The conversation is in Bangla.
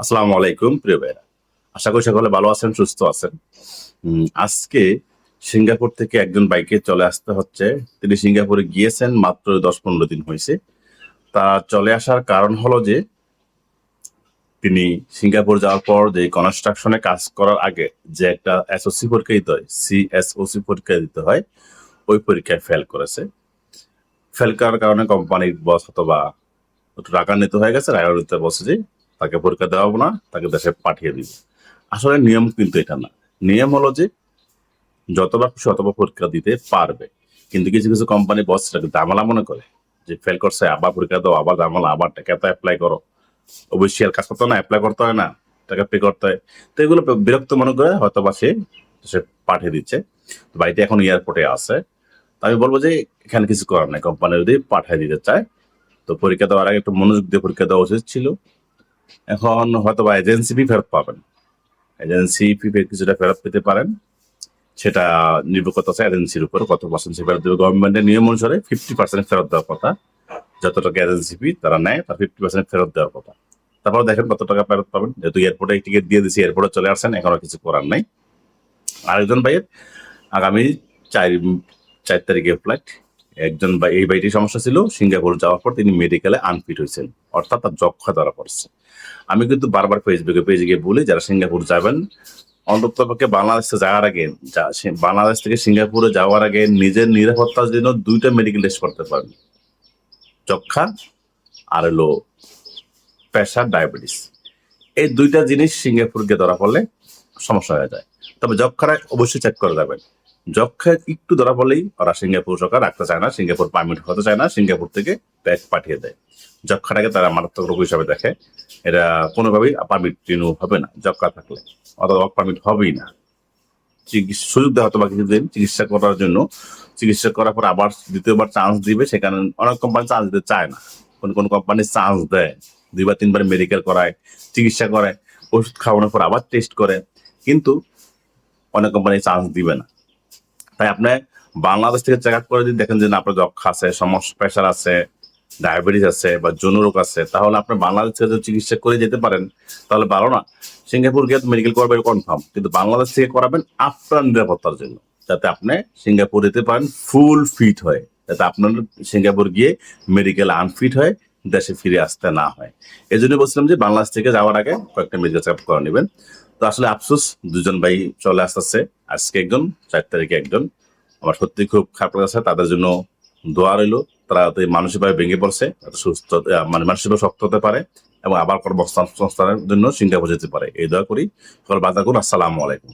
আসসালামু আলাইকুম, প্রিয় ভাইরা আশা করি সকলে ভালো আছেন, সুস্থ আছেন। আজকে সিঙ্গাপুর থেকে একজন বাইকে চলে আসতে হচ্ছে। তিনি সিঙ্গাপুরে গিয়েছেন মাত্র দশ পনেরো দিন হয়েছে। তা চলে আসার কারণ হলো যে, তিনি সিঙ্গাপুর যাওয়ার পর যে কনস্ট্রাকশনে কাজ করার আগে যে একটা এসওসি পরীক্ষা দিতে হয় সিএসওসি পরীক্ষা দিতে হয়, ওই পরীক্ষায় ফেল করেছে। ফেল করার কারণে কোম্পানির বস অথবা একটু রাগান্বিত হয়ে গেছে, রাগান্বিত বসে যে তাকে পরীক্ষা দেওয়া হবে না, তাকে দেশে পাঠিয়ে দিবে। আসলে নিয়ম কিন্তু এটা না। নিয়ম হলো যে যতবার খুশি অতবার পরীক্ষা দিতে পারবে। কিন্তু কিছু কিছু কোম্পানি বস সেটাকে দামালা মনে করে যে ফেল করছে, আবার পরীক্ষা দাও, আবার দামালা আবার টাকা তো অ্যাপ্লাই করো। অবশ্যই আর কাজ করতে না অ্যাপ্লাই করতে হয় না, টাকা পে করতে হয়। তো এগুলো বিরক্ত মনে করে হয়তো বা সে সে পাঠিয়ে দিচ্ছে। তো বাড়িতে এখন এয়ারপোর্টে আছে। তো আমি বলব যে এখানে কিছু করার নাই কোম্পানি যদি পাঠিয়ে দিতে চায়, তো পরীক্ষা দেওয়ার আগে একটু মনোযোগ দিয়ে পরীক্ষা দেওয়া উচিত ছিল। এখন হয়তো বা এজেন্সি ফি ফেরত পাবেন। এজেন্সি ফি কিছুটা ফেরত পেতে পারেন। সেটা নির্ভর করতেছে এজেন্সির উপর, কত পার্সেন্ট ফেরত দেবে গভর্নমেন্টের নিয়ম অনুসারে ফিফটি পার্সেন্ট ফেরত দেওয়ার কথা। যত টাকা এজেন্সি ফি তারা নেয়, তার ফিফটি পার্সেন্ট ফেরত দেওয়ার কথা। তারপর দেখেন কত টাকা ফেরত পাবেন। যেহেতু এয়ারপোর্টে টিকিট দিয়ে দিয়েছি এয়ারপোর্টে চলে আসছেন, এখনও কিছু করার নাই। আরেকজন ভাইয়ের আগামী চার চার তারিখে ফ্লাইট একজন ভাই এই ভাইটির সমস্যা ছিল, সিঙ্গাপুর যাওয়ার পর তিনি মেডিকেলে আনফিট হয়েছেন। অর্থাৎ তার যক্ষা ধরা পড়ছে। আমি কিন্তু বারবার ফেসবুকে পেজে গিয়ে বলি, যারা সিঙ্গাপুর যাবেন অন্তত পক্ষে বাংলাদেশে যাওয়ার আগে বাংলাদেশ থেকে সিঙ্গাপুরে যাওয়ার আগে নিজের নিরাপত্তার জন্য দুইটা মেডিকেল টেস্ট করতে পারেন। যক্ষা আর হলো প্রেশার ডায়াবেটিস। এই দুইটা জিনিস সিঙ্গাপুরকে ধরা পড়লে সমস্যা হয়ে যায়। তবে যক্ষাটা অবশ্যই চেক করে যাবেন। যক্ষা একটু ধরা পড়লেই ওরা সিঙ্গাপুর সরকার রাখতে চায় না, সিঙ্গাপুর পারমিট হতে চায় না, সিঙ্গাপুর থেকে ব্যাগ পাঠিয়ে দেয়। যক্ষাটাকে তারা মারাত্মক রোগ হিসাবে দেখে। এটা কোনোভাবেই পারমিট রিনিউ হবে না, যক্ষা থাকলে। অথবা পারমিট হবেই না। চিকিৎসা সুযোগ দেওয়া হতো বা কিছুদিন চিকিৎসা করার জন্য। চিকিৎসা করার পর আবার দ্বিতীয়বার চান্স দিবে, সেখানে অনেক কোম্পানি চান্স দিতে চায় না। কোন কোন কোম্পানি চান্স দেয়। দুইবার, তিনবার মেডিকেল করায়, চিকিৎসা করায়, ওষুধ খাওয়ানোর পর আবার টেস্ট করে। কিন্তু অনেক কোম্পানি চান্স দিবে না। তাই আপনি বাংলাদেশ থেকে চেক আপ করে যদি দেখেন যে না, আপনার যক্ষা আছে সমস্যা প্রেশার আছে ডায়াবেটিস আছে বা যৌন রোগ আছে, তাহলে আপনি বাংলাদেশ থেকে চিকিৎসা করে যেতে পারেন, তাহলে ভালো না। সিঙ্গাপুর গিয়ে মেডিকেল করবেন কনফার্ম কিন্তু বাংলাদেশ থেকে করাবেন আপনার নিরাপত্তার জন্য, যাতে আপনি সিঙ্গাপুর যেতে পারেন ফুল ফিট হয়ে, যাতে আপনার সিঙ্গাপুর গিয়ে মেডিকেল আনফিট হয়ে দেশে ফিরে আসতে না হয়। এই জন্য বলছিলাম যে বাংলাদেশ থেকে যাওয়ার আগে কয়েকটা মেডিকেল চেক করে নেবেন। তো আসলে আফসোস, দুজন ভাই চলে আসতেছে। আজকে একজন, চার তারিখে একজন। আমার সত্যি খুব খারাপ লাগছে, তাদের জন্য দোয়া রইল। তারা মানসিকভাবে ভেঙে পড়ছে সুস্থ মানে মানসিকভাবে শক্ত হতে পারে এবং আবার কর্মসংস্থানের জন্য সিঙ্গাপুর যেতে পারে। এই দোয়া করি। সকল বাধা করুন। আসসালামু আলাইকুম।